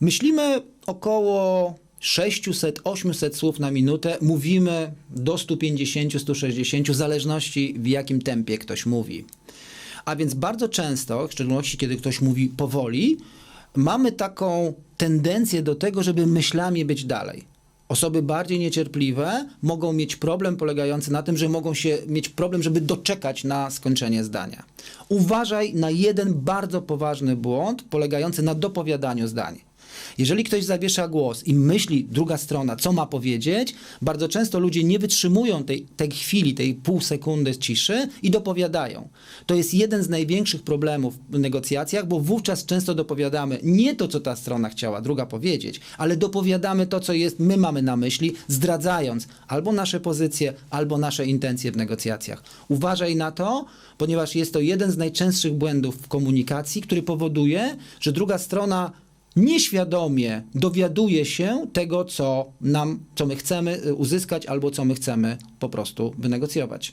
Myślimy około 600-800 słów na minutę, mówimy do 150-160, w zależności w jakim tempie ktoś mówi. A więc bardzo często, w szczególności kiedy ktoś mówi powoli, mamy taką tendencję do tego, żeby myślami być dalej. Osoby bardziej niecierpliwe mogą mieć problem polegający na tym, że mogą się mieć problem, żeby doczekać na skończenie zdania. Uważaj na jeden bardzo poważny błąd polegający na dopowiadaniu zdań. Jeżeli ktoś zawiesza głos i myśli druga strona, co ma powiedzieć, bardzo często ludzie nie wytrzymują tej, tej chwili, tej pół sekundy ciszy i dopowiadają. To jest jeden z największych problemów w negocjacjach, bo wówczas często dopowiadamy nie to, co ta strona chciała druga powiedzieć, ale dopowiadamy to, co jest, my mamy na myśli, zdradzając albo nasze pozycje, albo nasze intencje w negocjacjach. Uważaj na to, ponieważ jest to jeden z najczęstszych błędów w komunikacji, który powoduje, że druga strona nieświadomie dowiaduje się tego, co nam, co my chcemy y, uzyskać albo co my chcemy po prostu wynegocjować.